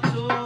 to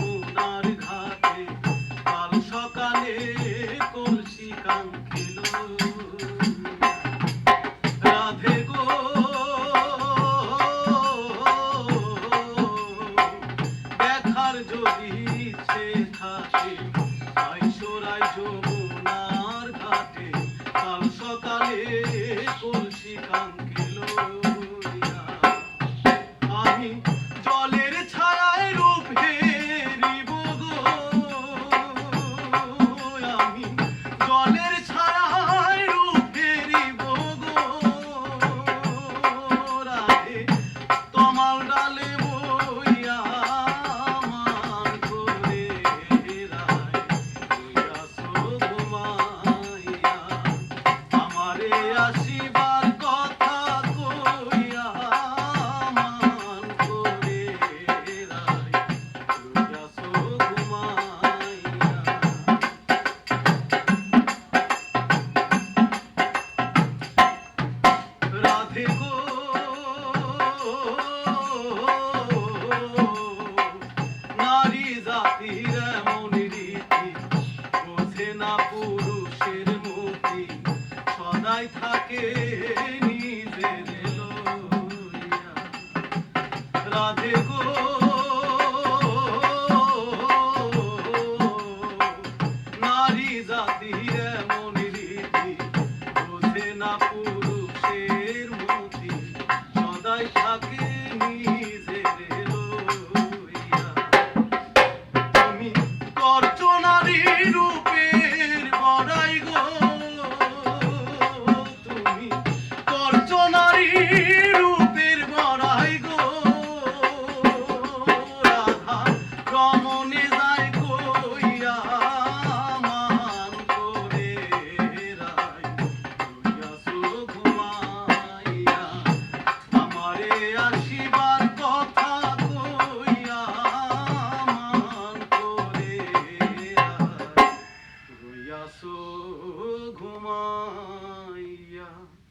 দেখার যদি ইচ্ছে থাকে আইসরাই যমুনার ঘাটে কাল সকালে কলসি কাঙ্কে নিজের